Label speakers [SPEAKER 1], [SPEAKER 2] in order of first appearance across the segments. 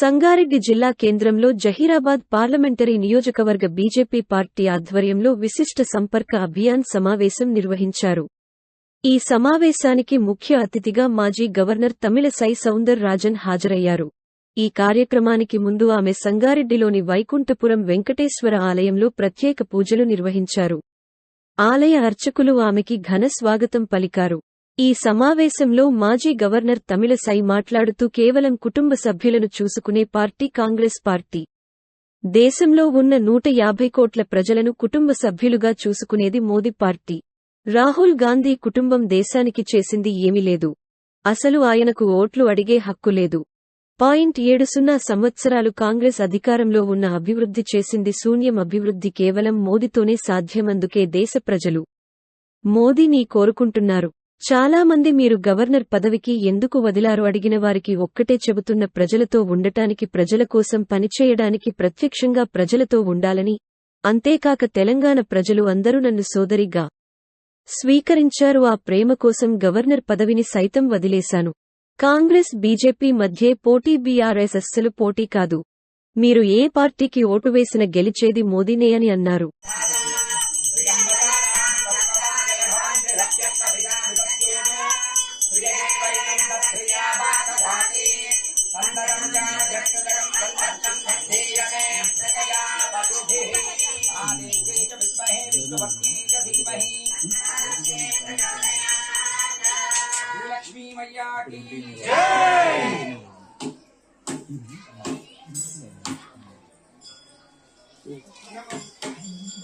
[SPEAKER 1] సంగారెడ్డి జిల్లా కేంద్రంలో జహీరాబాద్ పార్లమెంటరీ నియోజకవర్గ బీజేపీ పార్టీ ఆధ్వర్యంలో విశిష్ట సంపర్క అభియాన్ సమావేశం నిర్వహించారు. ఈ సమావేశానికి ముఖ్య అతిథిగా మాజీ గవర్నర్ తమిళసై సౌందర్ రాజన్ హాజరయ్యారు. ఈ కార్యక్రమానికి ముందు ఆమె సంగారెడ్డిలోని వైకుంఠపురం వెంకటేశ్వర ఆలయంలో ప్రత్యేక పూజలు నిర్వహించారు. ఆలయ అర్చకులు ఆమెకి ఘన స్వాగతం పలికారు. ఈ సమావేశంలో మాజీ గవర్నర్ తమిళసై మాట్లాడుతూ కేవలం కుటుంబ సభ్యులను చూసుకునే పార్టీ కాంగ్రెస్ పార్టీ. దేశంలో ఉన్న నూట యాభై కోట్ల ప్రజలను కుటుంబ సభ్యులుగా చూసుకునేది మోదీ పార్టీ. రాహుల్ గాంధీ కుటుంబం దేశానికి చేసింది ఏమీ లేదు. అసలు ఆయనకు ఓట్లు అడిగే హక్కు లేదు. పాయింట్ ఏడు సున్నా సంవత్సరాలు కాంగ్రెస్ అధికారంలో ఉన్న అభివృద్ధి చేసింది శూన్యం అభివృద్ధి కేవలం మోదీతోనే సాధ్యమందుకే దేశ ప్రజలు. మోదీని కోరుకుంటున్నారు. చాలామంది మీరు గవర్నర్ పదవికి ఎందుకు వదిలారు? అడిగిన వారికి ఒక్కటే చెబుతున్న ప్రజలతో ఉండటానికి ప్రజల కోసం పనిచేయడానికి ప్రత్యక్షంగా ప్రజలతో ఉండాలని. అంతేకాక తెలంగాణ ప్రజలు అందరూ నన్ను సోదరిగా స్వీకరించారు. ఆ ప్రేమ కోసం గవర్నర్ పదవిని సైతం వదిలేశాను. కాంగ్రెస్ బీజేపీ మధ్యే పోటీ బీఆర్ఎస్ అస్సలు పోటీ కాదు. మీరు ఏ పార్టీకి ఓటు వేసిన గెలిచేది మోదీనే అని అన్నారు.
[SPEAKER 2] మయ్యాకి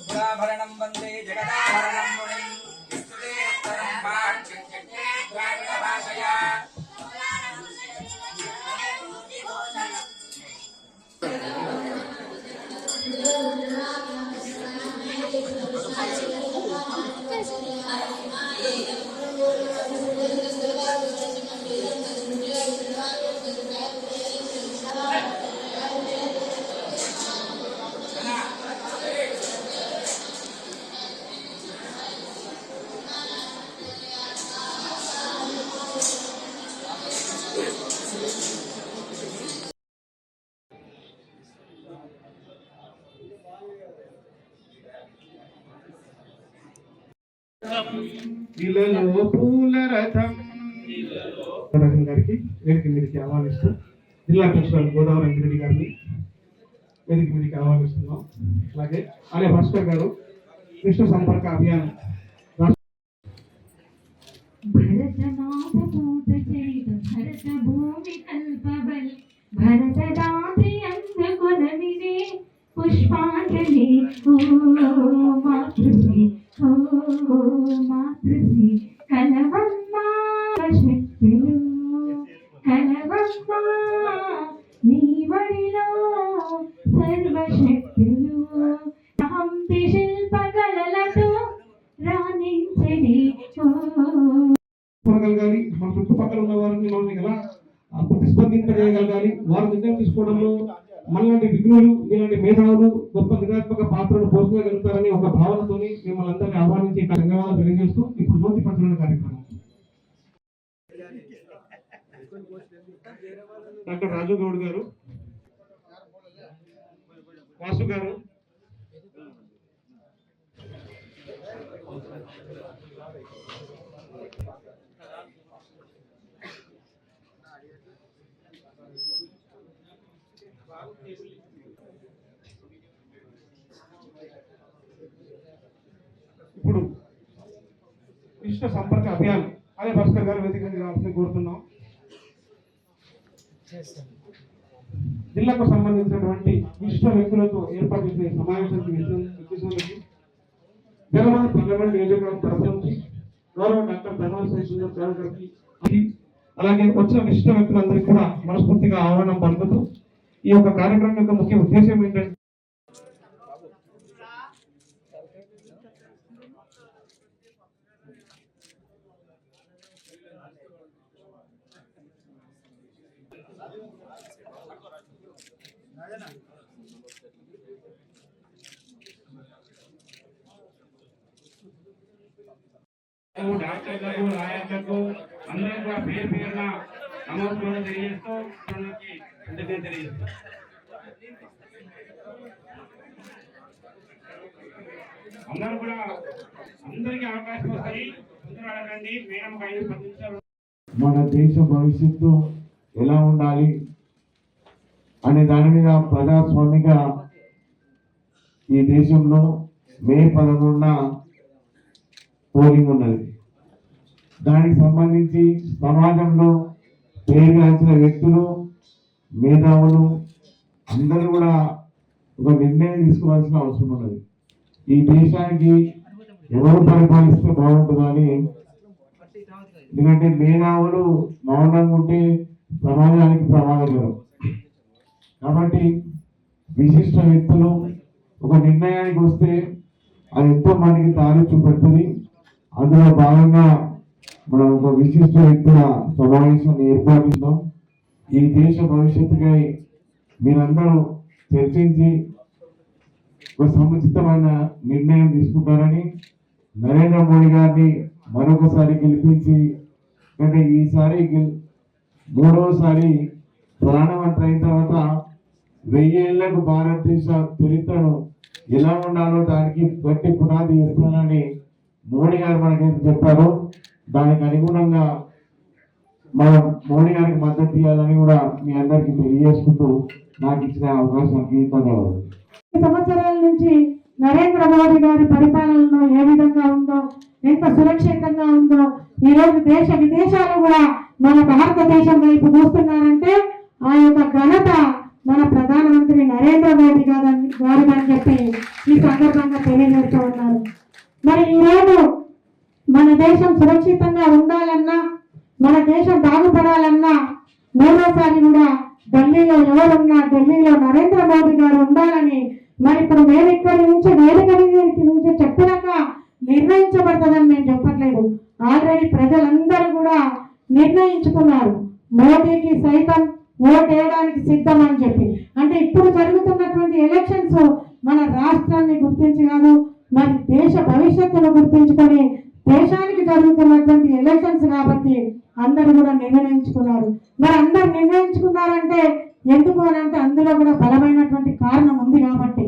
[SPEAKER 2] పురాభరణం వందే
[SPEAKER 3] రథం గారికి వేదిక మీదకి ఆహ్వానిస్తూ జిల్లా ప్రిన్సిపల్ గోదావరి వెంకటరెడ్డి గారిని వేదిక మీదకి ఆహ్వానిస్తున్నాం. అలాగే అనే భాస్కర్ గారు కృష్ణ సంపర్క అభియాన్
[SPEAKER 4] పుష్పాంజలి ఓ మాతృశ్రీ ఓ మాతృశ్రీ కలవమ్మ శక్తి నీ వడిలో సర్వశక్తులు హంపి శిల్పకళలతో రాణించని ఓ
[SPEAKER 3] మన చుట్టుపక్కల ఉన్న వారిని మనం ఎలా ప్రతిస్పందింపజేయగలగాలి? వారు నిర్ణయం తీసుకోవడంలో మనలాంటి విఘ్నులు మీలాంటి మేధావులు గొప్ప క్రియాత్మక పాత్రను పోషించగలుగుతారని ఒక భావనతోని మిమ్మల్ని అందరినీ ఆహ్వానించి ధన్యవాదాలు తెలియజేస్తూ ఇప్పుడు జ్యోతి పంచుకునే కార్యక్రమం. డాక్టర్ రాజు గౌడ్ గారు వాసు గారు. ఇప్పుడు విశ్వ సంపర్క అభియాన్. అదే భాస్కర్ గారు వేదిక రావాలని కోరుతున్నాం. జిల్లాకు సంబంధించినటువంటి విశ్వ వ్యక్తులతో ఏర్పాటు చేసిన సమావేశానికి విచ్చేసినందుకు జగన్ పార్లమెంట్ నియోజకవర్గం తరఫు నుంచి గౌరవ డాక్టర్ ధర్మాల గారు గారికి అలాగే వచ్చిన విశిష్ట వ్యక్తులందరికీ కూడా మనస్ఫూర్తిగా ఆహ్వానం పలుకుతూ ఈ యొక్క కార్యక్రమం యొక్క ముఖ్య ఉద్దేశం ఏంటంటే
[SPEAKER 5] డాక్టర్లకు లాయర్లకు అందరూ కూడా పేరు పేరున నమోదు తెలియజేస్తూ మనకి
[SPEAKER 3] అందరికీ తెలియజేస్తాను అందరూ కూడా అందరికీ అవకాశం వస్తాయి. అందరూ అడగండి మేడం ఐదు
[SPEAKER 5] మన దేశ భవిష్యత్తు ఎలా ఉండాలి అనే దాని మీద ప్రజాస్వామిక ఈ దేశంలో మే పదకొండున పోలింగ్ ఉన్నది. దానికి సంబంధించి సమాజంలో పేరుగాల్చిన వ్యక్తులు మేధావులు అందరూ కూడా ఒక నిర్ణయం తీసుకోవాల్సిన అవసరం ఉన్నది. ఈ దేశానికి ఎవరు పరిపాలిస్తే బాగుంటుందని ఎందుకంటే మేధావులు మౌనంగా ఉంటే సమాజానికి ప్రమాదకరం కాబట్టి విశిష్ట వ్యక్తులు ఒక నిర్ణయానికి వస్తే అది ఎంతో మందికి దారి చూపెడుతుంది. అందులో భాగంగా మనం ఒక విశిష్ట వ్యక్తుల సమావేశాన్ని ఏర్పాటు ఈ దేశ భవిష్యత్తుకై మీరందరూ చర్చించి ఒక సముచితమైన నిర్ణయం తీసుకుంటారని నరేంద్ర మోడీ గారిని మరొకసారి గెలిపించి అంటే ఈసారి మూడవసారి ప్రధానమంత్రి అయిన తర్వాత వెయ్యేళ్ళకు భారతదేశ చరిత్రను ఎలా ఉండాలో దానికి గట్టి పునాది వేస్తానని మోడీ గారు మనకైతే చెప్పారు. దానికి అనుగుణంగా మనం మోడీ గారికి మద్దతు ఇవ్వాలని కూడా మీ అందరికీ తెలియజేసుకుంటూ నాకు ఇచ్చిన అవకాశానికి ధన్యవాదాలు
[SPEAKER 6] ఈ సంవత్సరాల నుంచి నరేంద్ర మోడీ గారి పరిపాలనలో ఏ విధంగా ఉందో ఎంత సురక్షితంగా ఉందో ఈ రోజు దేశ విదేశాలు కూడా మన భారతదేశం వైపు చూస్తున్నారంటే ఆ యొక్క ఘనత మన ప్రధానమంత్రి నరేంద్ర మోదీ గారని వారిదని చెప్పి ఈ సందర్భంగా తెలియజేస్తూ ఉన్నారు. మరి ఈ మన దేశం సురక్షితంగా ఉండాలన్నా మన దేశం బాగుపడాలన్నా మూడోసారి కూడా ఢిల్లీలో ఎవరున్నా ఢిల్లీలో నరేంద్ర మోదీ గారు ఉండాలని మరి ఇప్పుడు మేము ఇక్కడి నుంచి వేదిక నుంచి చెప్పినాక నిర్ణయించబడతదని మేము చెప్పట్లేదు. ఆల్రెడీ ప్రజలందరూ కూడా నిర్ణయించుకున్నారు. మోదీకి సైతం ఓటు వేయడానికి సిద్ధం అని చెప్పి. అంటే ఇప్పుడు జరుగుతున్నటువంటి ఎలక్షన్స్ మన రాష్ట్రాన్ని గుర్తించి కాదు మరి దేశ భవిష్యత్తును గుర్తించుకొని దేశానికి జరుగుతున్నటువంటి ఎలక్షన్స్ కాబట్టి అందరూ కూడా నిర్ణయించుకున్నారు. మరి అందరు నిర్ణయించుకున్నారంటే ఎందుకు అని అంటే అందులో కూడా బలమైనటువంటి కారణం ఉంది కాబట్టి.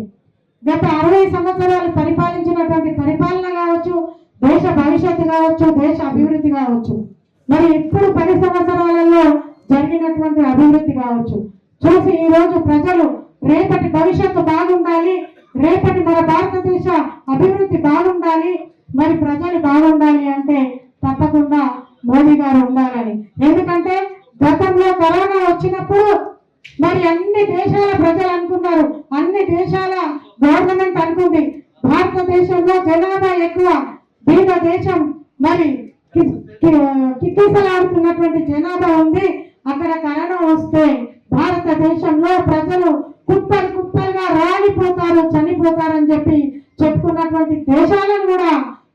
[SPEAKER 6] గత అరవై సంవత్సరాలు పరిపాలించినటువంటి పరిపాలన కావచ్చు దేశ భవిష్యత్తు కావచ్చు దేశ అభివృద్ధి కావచ్చు. మరి ఇప్పుడు పది సంవత్సరాలలో జరిగినటువంటి అభివృద్ధి కావచ్చు. చూసి ఈ రోజు ప్రజలు రేపటి భవిష్యత్తు బాగుండాలి రేపటి మన భారతదేశ అభివృద్ధి బాగుండాలి మరి ప్రజలు బాగుండాలి అంటే తప్పకుండా మోడీ గారు ఉండాలని. ఎందుకంటే గతంలో కరోనా వచ్చినప్పుడు మరి అన్ని దేశాల ప్రజలు అనుకున్నారు. అన్ని దేశాల గవర్నమెంట్ అనుకుంది. భారతదేశంలో జనాభా ఎక్కువ బీద దేశం మరి కిక్కిసలాడుతున్నటువంటి జనాభా ఉంది. అక్కడ కరోనా వస్తే భారతదేశంలో ప్రజలు కుప్పలు కుప్పలుగా రాలిపోతారు చనిపోతారని చెప్పి చెప్పుకున్నటువంటి దేశాలను కూడా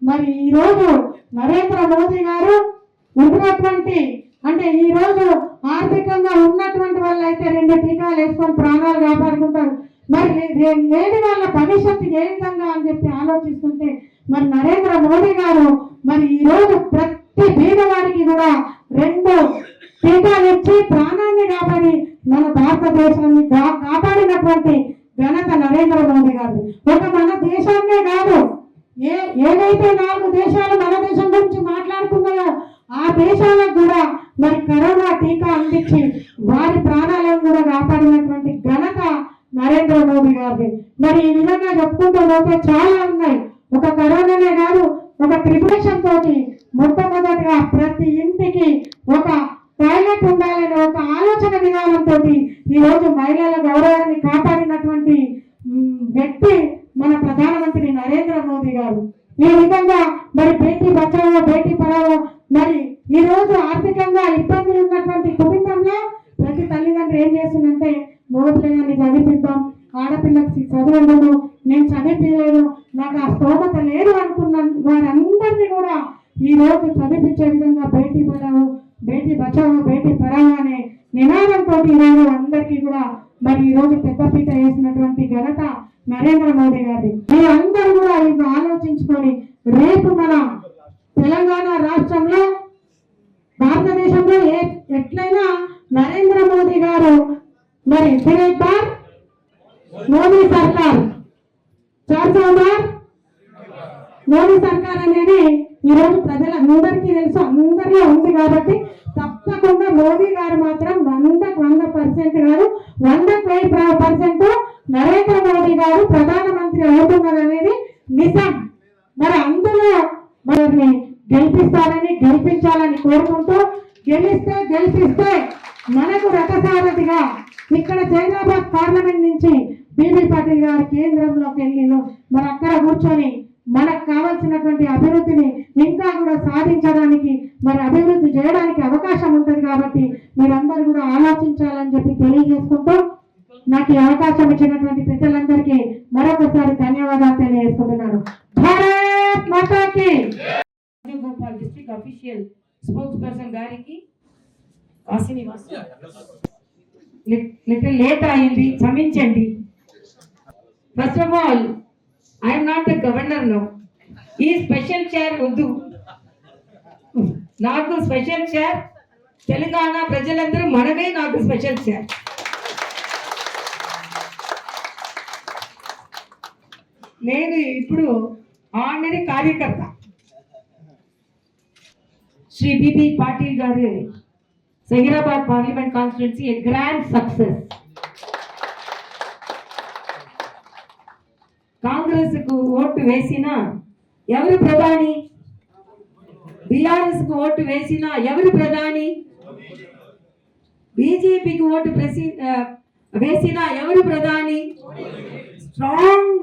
[SPEAKER 6] మరి ఈ రోజు నరేంద్ర మోదీ గారు ఉన్నటువంటి అంటే ఈ రోజు ఆర్థికంగా ఉన్నటువంటి వాళ్ళు అయితే రెండు టీకాలు వేసుకొని ప్రాణాలు కాపాడుకుంటారు. మరి లేని వాళ్ళ భవిష్యత్తు ఏ విధంగా అని చెప్పి ఆలోచిస్తుంటే మరి నరేంద్ర మోడీ గారు మరి ఈ రోజు ప్రతి పేదవాడికి కూడా రెండు టీకాలు ఇచ్చి ప్రాణాన్ని కాపాడి మన భారతదేశాన్ని కాపాడినటువంటి ఘనత నరేంద్ర మోదీ గారు ఒక మన దేశాన్నే కాదు ఏ ఏదైతే నాలుగు దేశాలు మన దేశం గురించి మాట్లాడుతున్నాయో ఆ దేశాలకు కూడా మరి కరోనా టీకా అందించి వారి ప్రాణాలను కూడా కాపాడినటువంటి ఘనత నరేంద్ర మోదీ గారిది. మరి ఈ విధంగా చెప్పుకుంటూ పోతే చాలా ఉన్నాయి. ఒక కరోనానే కాదు ఒక ప్రిపరేషన్ తోటి మొట్టమొదటిగా ప్రతి ఇంటికి ఒక టాయిలెట్ ఉండాలనే ఒక ఆలోచన విధానంతో ఈ రోజు మహిళల గౌరవాన్ని కాపాడినటువంటి వ్యక్తి మన ప్రధానమంత్రి నరేంద్ర మోదీ గారు. ఈ విధంగా మరి బేటీ బచావో బేటీ పడావో మరి ఈ రోజు ఆర్థికంగా ఇబ్బందులు ఉన్నటువంటి కుటుంబంలో ప్రతి తల్లిదండ్రులు ఏం చేస్తుందంటే మగపిల్లగాన్ని చదివిద్దాం ఆడపిల్లకి చదువు నేను చదివించలేదు నాకు ఆ స్తోమత లేదు అనుకున్న వారందరినీ కూడా ఈరోజు చదివించే విధంగా భేటీ పడవు భేటీ బచావు భేటీ పడవు అనే నినాదంతో ఈరోజు అందరికీ కూడా మరి ఈరోజు పెద్దపీట వేసినటువంటి ఘనత నరేంద్ర మోదీ గారి మీరందరూ కూడా ఇప్పుడు ఆలోచించుకొని రేపు మన తెలంగాణ రాష్ట్రంలో భారతదేశంలో ఏ ఎట్లయినా నరేంద్ర మోదీ గారు మరి మోదీ సర్కార్ చార్ మోడీ సర్కార్ అనేది ఈరోజు ప్రజలందరికీ తెలుసు అందరిలో ఉంది కాబట్టి తప్పకుండా మోదీ గారు మాత్రం వందకు వంద పర్సెంట్ కాదు వందకు వెయ్యి పర్సెంట్ నరేంద్ర మోడీ గారు ప్రధానమంత్రి అవుతున్నారు అనేది నిజం. మరి అందులో మనల్ని గెలిపిస్తారని గెలిపించాలని కోరుకుంటూ గెలిస్తే గెలిపిస్తే మనకు రథసారథిగా ఇక్కడ జైనాబాద్ పార్లమెంట్ నుంచి బీబీ పాటిల్ గారు కేంద్రంలోకి వెళ్ళి మరి అక్కడ కూర్చొని మనకు కావాల్సినటువంటి అభివృద్ధిని ఇంకా కూడా సాధించడానికి మరి అభివృద్ధి చేయడానికి అవకాశం ఉంటుంది కాబట్టి మీరందరూ కూడా ఆలోచించాలని చెప్పి తెలియజేసుకుంటూ నాకు ఈ అవకాశం ఇచ్చినటువంటి పెద్దలందరికీ మరొకసారి ధన్యవాదాలు తెలియజేసుకుంటున్నాను. భారత్ మాతాకి!
[SPEAKER 7] Gopal district official spokesperson గారికి కాశీనివాస్ లిటిల్ లేట్ అయింది క్షమించండి. First of all I'm not the governor no ఈ స్పెషల్ చైర్ వద్దు. నాకు స్పెషల్ చైర్ తెలంగాణ ప్రజలందరూ మనమే నాకు స్పెషల్ చైర్ నేను ఇప్పుడు ఆర్డినరీ కార్యకర్త. శ్రీ బిబి పాటిల్ గారి Zaheerabad parliament constituency a grand success కాంగ్రెస్కు ఓటు వేసినా ఎవరు ప్రధాని? బీఆర్ఎస్కు ఓటు వేసినా ఎవరు ప్రధాని? బీజేపీకి ఓటు ప్రసి వేసిన ఎవరు ప్రధాని? స్ట్రాంగ్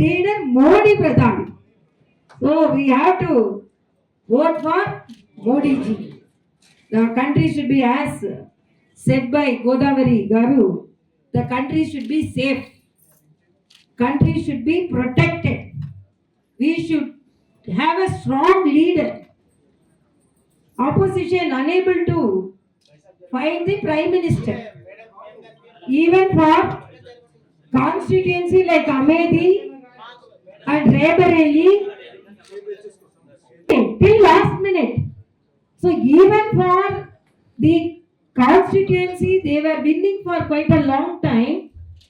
[SPEAKER 7] లీడర్ మోడీ ప్రధాని. So we have to vote for Modi ji. The country should be as said by Godavari Garu, the country should be. Country should be protected. We should have a strong leader. Opposition unable to find the prime minister. Even for constituency like Amedi and Raebareli, till last minute. So even for the constituency, they were winning for quite a long time.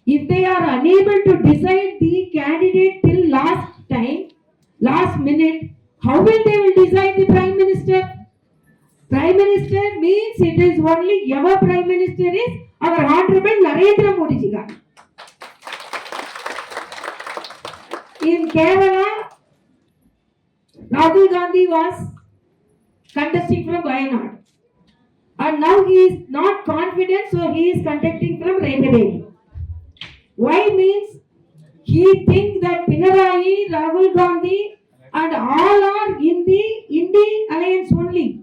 [SPEAKER 7] If they are unable to decide the candidate till last time, last minute, how will they will decide the prime minister? Prime minister means it is only our prime minister is our honorable Narendra Modi ji. In Kerala, Rahul Gandhi was contesting from Wayanad. And now he is not confident, so he is contesting from Raebareli. Why means he thinks that Pinarayi, Rahul Gandhi, and all are in the Indi alliance only.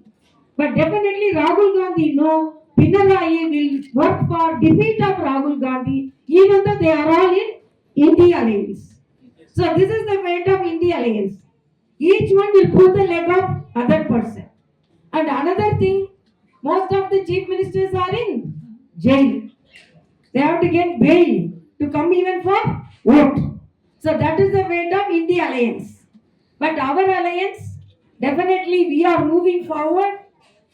[SPEAKER 7] But definitely Rahul Gandhi no, Pinarayi will work for defeat of Rahul Gandhi, even though they are all in Indi alliance. So this is the fate of Indi alliance. Each one will pull the leg of other person. And another thing, most of the chief ministers are in jail. They have to get bail to come even for vote. So that is the fate of Indi alliance. But our alliance, definitely we are moving forward.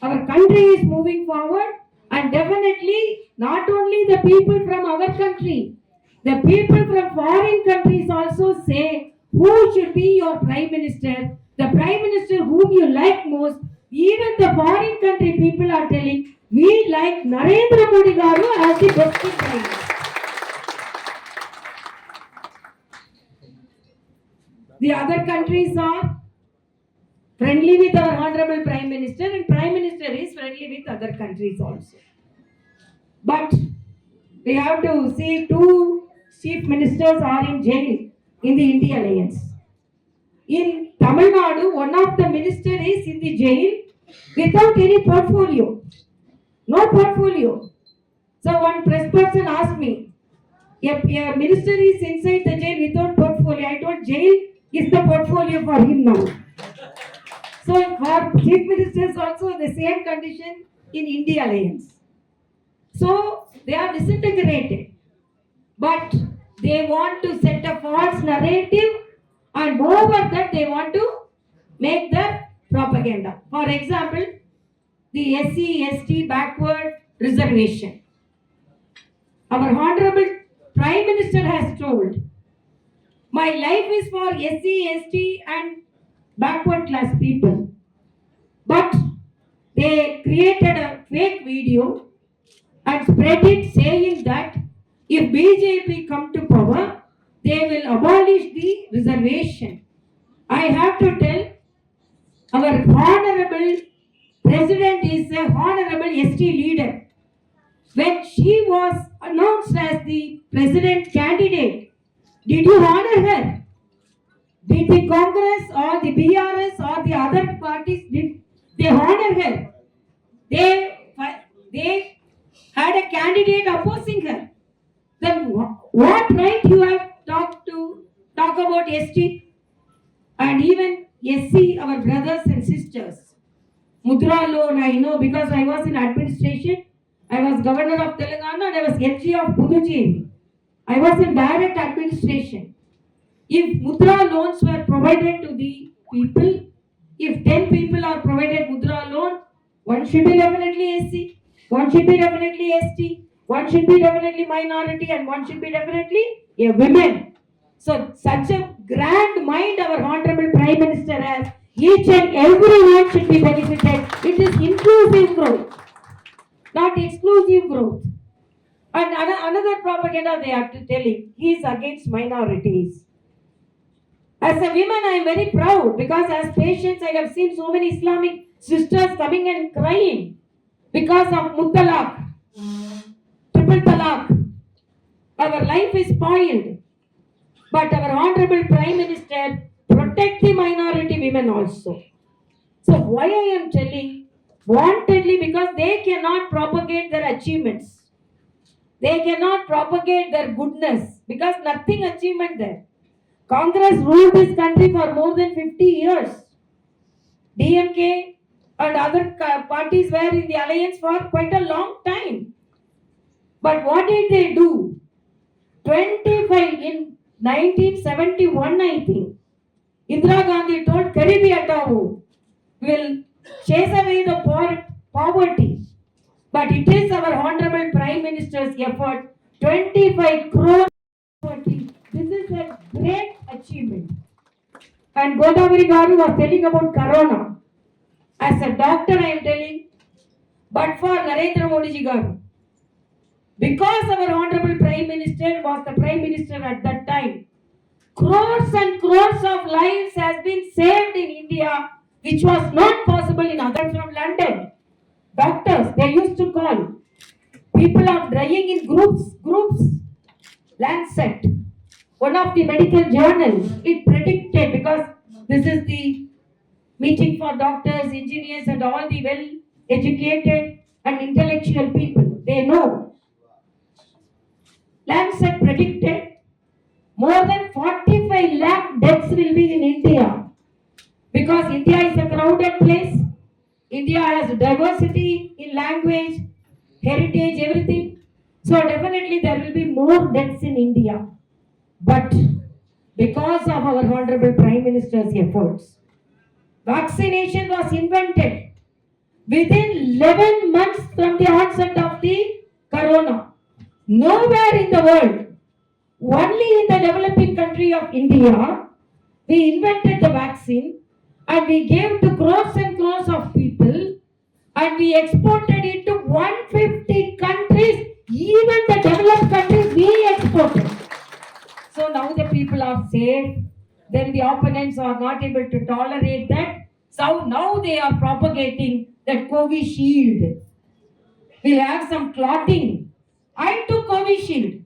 [SPEAKER 7] Our country is moving forward. And definitely not only the people from our country, the people from foreign countries also say who should be your prime minister, the prime minister whom you like most. Even the foreign country people are telling we like Narendra Modi Garu as the best prime minister. The other countries are friendly with our honorable prime minister and prime minister is friendly with other countries also. But we have to see two chief ministers are in jail in the India alliance. In Tamil Nadu, one of the minister is in the jail without any portfolio. No portfolio. So one press person asked me, a, a minister is inside the jail without portfolio. I told jail is the portfolio for him now. So for chief ministers also the same condition in India alliance. So they are disintegrated. But they want to set a false narrative and moreover that they want to make the propaganda. For example, the SC, ST backward reservation. our Honorable Prime Minister has told, my life is for SC, ST and backward class people. But they created a fake video and spread it saying that if BJP come to power, they will abolish the reservation. I have to tell our honorable president is a honorable ST leader. When she was announced as the president candidate, did you honor her? Did the Congress or the BRS or the other parties did they honor her? They they had a candidate opposing her. Then what right you have talked to talk about ST and even SC, our brothers and sisters. Mudra loan, I know because I was in administration. I was governor of Telangana and I was MG of Puducherry. I was in direct administration. If Mudra loans were provided to the people, if 10 people are provided Mudra loan, one should be definitely SC, one should be definitely ST, one should be definitely minority, and one should be definitely a woman So, such a grand mind our Honorable Prime Minister has. Each and everyone should be benefited. It is inclusive growth, not exclusive growth. And another propaganda they are telling, he is against minorities. As a woman, I am very proud because as patients, I have seen so many Islamic sisters coming and crying because of mutalak, triple talak. Our life is spoiled. But our Honorable Prime Minister protect the minority women also. So why I am telling wantedly because they cannot propagate their achievements. They cannot propagate their goodness because nothing achievement there. Congress ruled this country for more than 50 years. DMK and other parties were in the alliance for quite a long time. But what did they do? 25 in 1971, I think. Indira Gandhi told Garibi Hataao will chase away the poverty. But it is our Honorable Prime Minister's effort 25 crore poverty. This is a great achievement. And Godavari Garu was telling about Corona. As a doctor, I am telling, but for Narendra Modi ji Garu, because our Honorable Prime Minister was the Prime Minister at that time, crores and crores of lives has been saved in India, which was not possible in others from London. Doctors, they used to call. People are dying in groups, groups. Lancet, one of the medical journals, it predicted because this is the meeting for doctors, engineers, and all the well educated and intellectual people. They know. Lancet predicted more than 45 lakh deaths will be in India because India is a crowded place. India has diversity in language, heritage, everything. So definitely there will be more deaths in India. But because of our Honorable Prime Minister's efforts, vaccination was invented within 11 months from the onset of the corona. Nowhere in the world, only in the developing country of India, we invented the vaccine and we gave to crores and crores of people and we exported it to 150 countries, even the developed countries we exported. So now the people are safe, then the opponents are not able to tolerate that. So now they are propagating that Covishield. We'll have some clotting. I took covid shield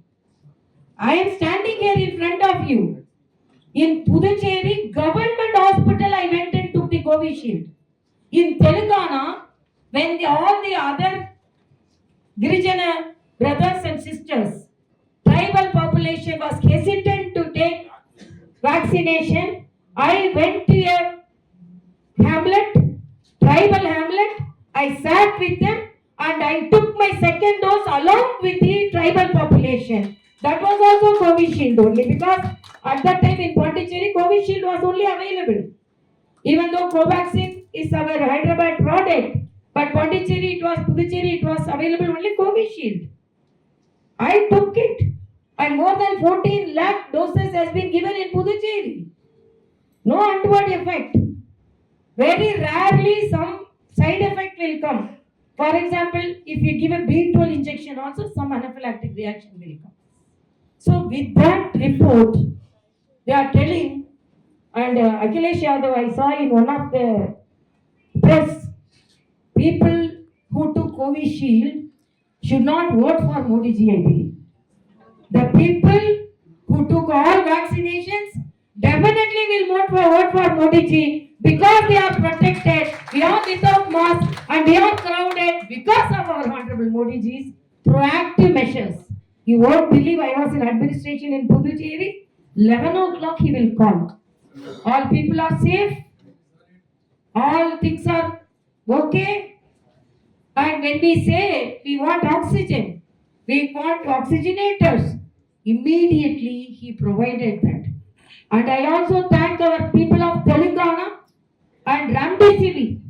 [SPEAKER 7] I am standing here in front of you. In Puducherry Covishield. In Telangana, when the, all the other Girijana brothers and sisters, tribal population was hesitant to take vaccination, I went to a hamlet, tribal hamlet, I sat with them and I took my second dose along with the tribal population. That was also Covishield only because at that time in Pondicherry, Covishield was only available. Even though Covaxin is our Hyderabad product, but Pondicherry it was, Puducherry it was available only Covishield. I took it. And more than 14 lakh doses has been given in Puducherry. No untoward effect. Very rarely some side effect will come. For example, if you give a B12 injection also some anaphylactic reaction will come. So with that report, they are telling, and uh, Akhilesh Yadav I saw in one of the press, people who took Covishield should not vote for Modi ji. The people who took all vaccinations definitely will vote for, vote for Modi ji because they are protected, we are without mask and we are crowded because of our honorable Modi ji's proactive measures. You won't believe I was in administration in Puducherry, 11 o'clock he will call. All people are safe, all things are okay. And when we say we want oxygen, we want oxygenators, immediately he provided that. And I also thank our people of Telangana and Ramdesivi.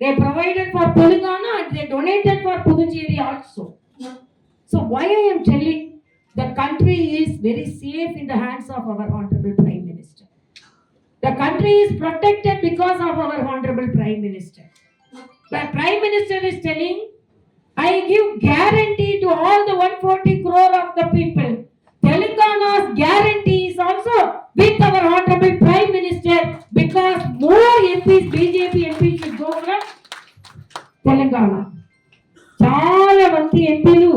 [SPEAKER 7] They provided for Telangana and they donated for Puducherry also. So why I am telling, the country is very safe in the hands of our honorable Prime. The country is protected because of our honorable Prime Minister. The Prime Minister is telling, I give guarantee to all the 140 crore of the people. Telangana's guarantee is also with our honorable Prime Minister because more MPs, BJP MPs should go from Telangana చాలా మంది ఎంపీలు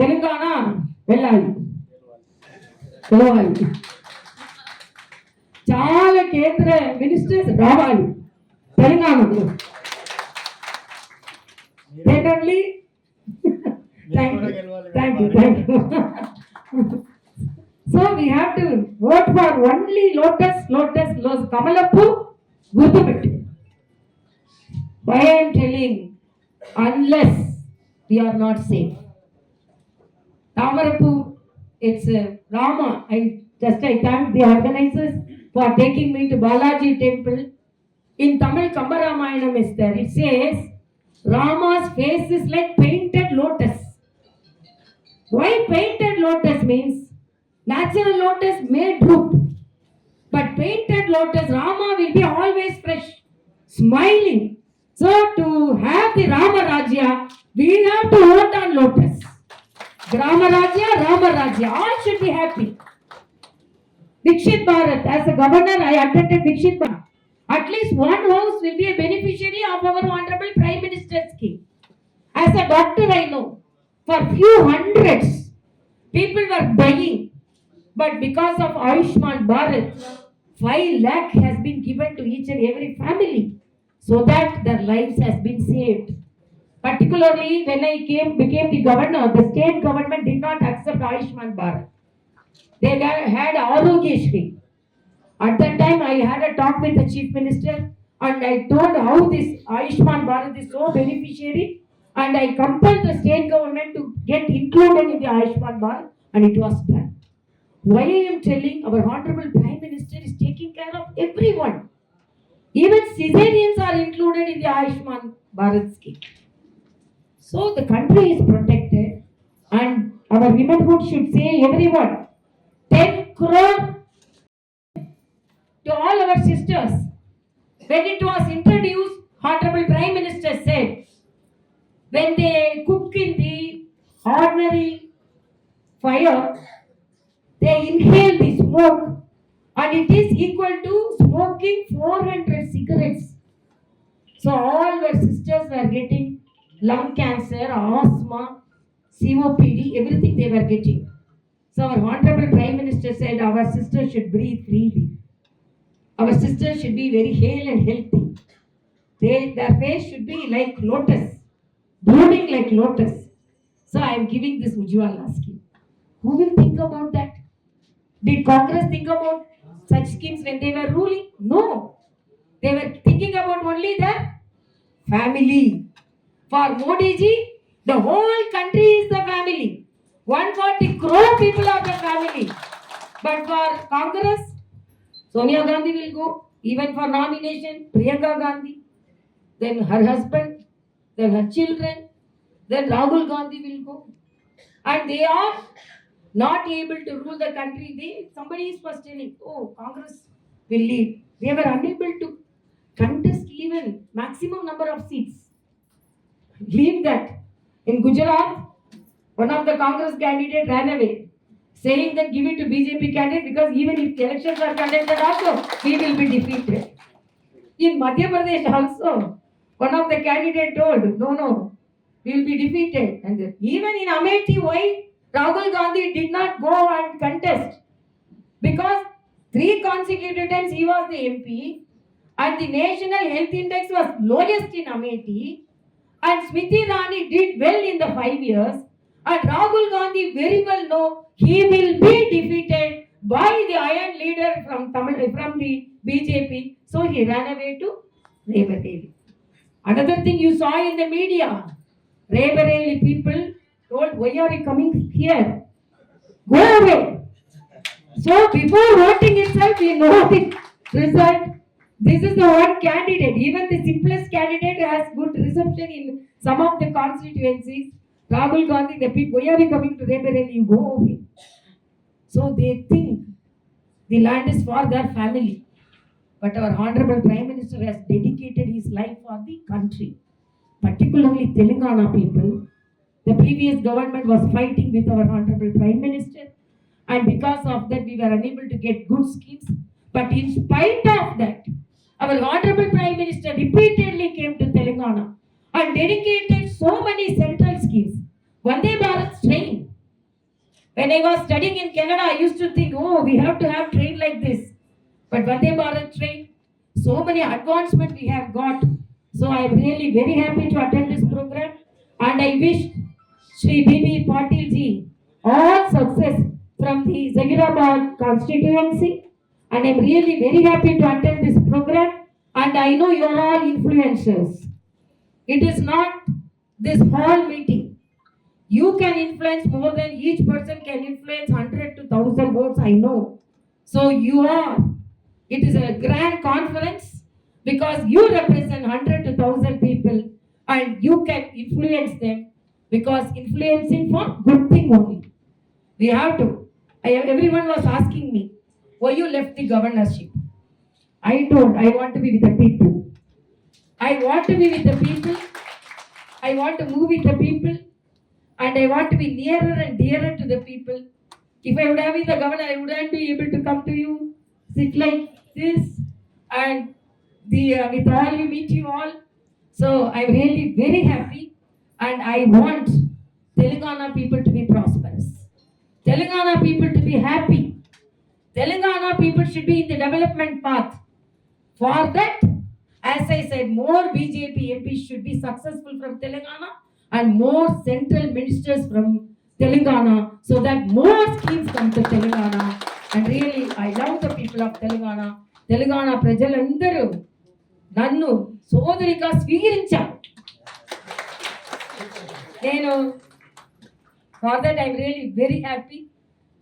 [SPEAKER 7] తెలంగాణ వెళ్ళాలి పోవాలి చాలా కేంద్ర ministers రావాలి తెలంగాణలో only thank you thank you thank you so we have to vote for only lotus lotus lows కమలప్పు గుర్తుపెట్టు why I'm telling unless we are not safe. Tamarapu, it's uh, Rama. I just I thank the organizers for taking me to Balaji temple. In Tamil Kambaramayana is there. It says Rama's face is like painted lotus. Why painted lotus means natural lotus may droop. But painted lotus, Rama will be always fresh, smiling. So to have the Rama Rajya, we have to vote on lotus. Rama Rajya, Rama Rajya, all should be happy. Dikshit Bharat, as a governor, I attended Dikshit Bharat. At least one house will be a beneficiary of our honorable Prime Minister's scheme. As a doctor, I know, for few hundreds, people were dying. But because of Ayushman Bharat, 5 lakh has been given to each and every family so that their lives has been saved. Particularly when I came, became the governor, the state government did not accept Ayushman Bharat. They had Arogyashri. At that time, I had a talk with the chief minister and I told how this Ayushman Bharat is so beneficiary and I compelled the state government to get included in the Ayushman Bharat and it was done. Why I am telling our honorable prime minister is taking care of everyone. Even cesareans are included in the Ayushman Bharat scheme. So the country is protected and our womenhood should say everyone 10 crore to all our sisters. When it was introduced, Honorable Prime Minister said, when they cook in the ordinary fire, they inhale the smoke and it is equal to smoking 400 cigarettes. So all our sisters were getting lung cancer, asthma, COPD, everything they were getting. So our honorable prime minister said our sisters should breathe freely. Our sisters should be very hale and healthy. They, their face should be like lotus, blooming like lotus. So I am giving this Ujjwala scheme. Who will think about that? Did Congress think about such schemes when they were ruling? No. They were thinking about only their family. For Modi ji, the whole country is the family. 140 crore people are the family. But for Congress, Sonia Gandhi will go. Even for nomination, Priyanka Gandhi. Then her husband, then her children, then Rahul Gandhi will go. and they are not able to rule the country. They somebody is first telling, oh, Congress will lead. They were unable to contest even maximum number of seats. Leave that. In Gujarat, one of the Congress candidate ran away, saying that give it to BJP candidate because even if elections are conducted also, we will be defeated. In Madhya Pradesh also, one of the candidate told, no, no, we will be defeated. And even in Amethi, why Rahul Gandhi did not go and contest? Because three consecutive times he was the MP and the national health index was lowest in Amethi and Smriti Rani did well in the five years and Rahul Gandhi very well know he will be defeated by the iron leader from Tamil, from the BJP. So he ran away to Raebareli. Another thing you saw in the media, Raebareli people told, why are you coming here? Go away. So before voting itself, we know the result. This is the one candidate. Even the simplest candidate has good reception in some of the constituencies. Rahul Gandhi, the people, why are coming to Raebareli? You go away. So they think the land is for their family. But our Honorable Prime Minister has dedicated his life for the country, particularly Telangana people. The previous government was fighting with our Honorable Prime Minister, and because of that, we were unable to get good schemes. But in spite of that, our Honorable Prime Minister repeatedly came to Telangana and dedicated so many central. Vande Bharat train. When I was studying in Canada, I used to think, oh, we have to have train like this. But Vande Bharat train, so many advancement we have got. So I am really very happy to attend this program and I wish Sri B.B. Patil ji all success from the Zahirabad constituency and I am really very happy to attend this program and I know you are all influencers. It is not this hall meeting. You can influence more than each person can influence 100 to 1000 votes, I know. So you are. It is a grand conference because you represent 100 to 1000 people and you can influence them because influencing for good thing only. We have to. I, everyone was asking me, why you left the governorship? I told, I want to be with the people. I want to be with the people. I want to move with the people. And I want to be nearer and dearer to the people. If I would have been the governor, I wouldn't be able to come to you, sit like this, and the uh, with all you meet you all. So I'm really very happy, and I want Telangana people to be prosperous. Telangana people to be happy. Telangana people should be in the development path. For that, as I said, more BJP MPs should be successful from Telangana and more central ministers from Telangana so that more schemes come to Telangana. And really, I love the people of Telangana. Telangana ప్రజలందరూ నన్ను సోదరిగా స్వీకరించారు నేను for that I'm really very happy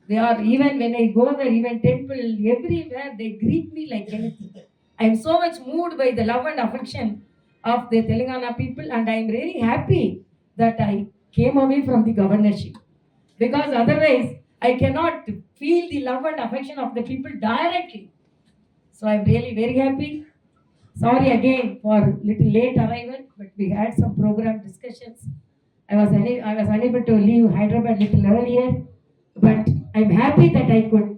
[SPEAKER 7] they are even when I go there even temple everywhere they greet me like anything I'm so much moved by the love and affection of the Telangana people and I'm really happy That I came away from the governorship because otherwise I cannot feel the love and affection of the people directly. So I'm really very happy. Sorry again for little late arrival, but we had some program discussions. I was una- I was unable to leave Hyderabad little earlier, but I'm happy that I could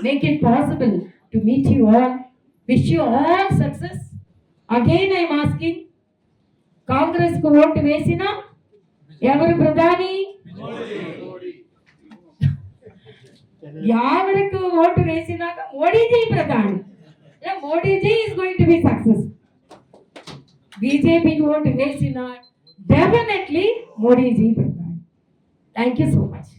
[SPEAKER 7] make it possible to meet you all. Wish you all success. Again I'm asking, Congress కు vote వేసినా ఎవరు ప్రధాని ఎవరికి vote వేసినాక మోడీజీ ప్రధాని Modiji is going to be success బీజేపీకి vote వేసిన definitely Modiji ప్రధాని థ్యాంక్ యూ సో మచ్